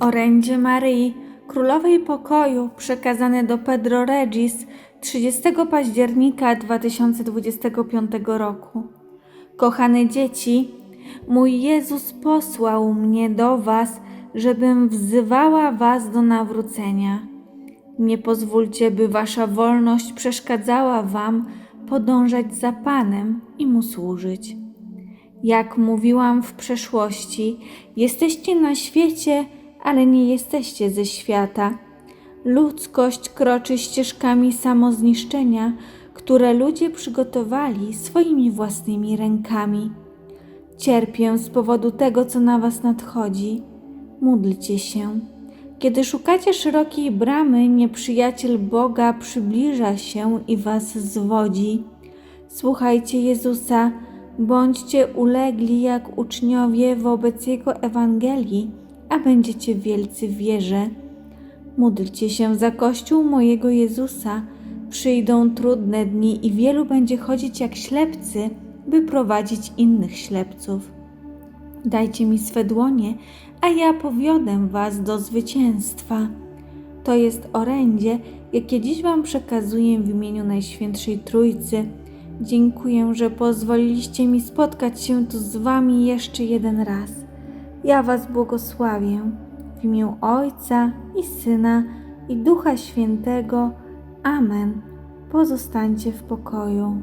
Orędzie Maryi, Królowej Pokoju, przekazane do Pedro Regis 30 października 2025 roku. Kochane dzieci, mój Jezus posłał mnie do Was, żebym wzywała Was do nawrócenia. Nie pozwólcie, by Wasza wolność przeszkadzała Wam podążać za Panem i Mu służyć. Jak mówiłam w przeszłości, jesteście na świecie, ale nie jesteście ze świata. Ludzkość kroczy ścieżkami samozniszczenia, które ludzie przygotowali swoimi własnymi rękami. Cierpię z powodu tego, co na Was nadchodzi. Módlcie się. Kiedy szukacie szerokiej bramy, nieprzyjaciel Boga przybliża się i Was zwodzi. Słuchajcie Jezusa, bądźcie ulegli jak uczniowie wobec Jego Ewangelii, a będziecie wielcy wierze. Módlcie się za Kościół mojego Jezusa. Przyjdą trudne dni i wielu będzie chodzić jak ślepcy, by prowadzić innych ślepców. Dajcie mi swe dłonie, a ja powiodę was do zwycięstwa. To jest orędzie, jakie dziś wam przekazuję w imieniu Najświętszej Trójcy. Dziękuję, że pozwoliliście mi spotkać się tu z wami jeszcze jeden raz. Ja was błogosławię w imię Ojca i Syna i Ducha Świętego. Amen. Pozostańcie w pokoju.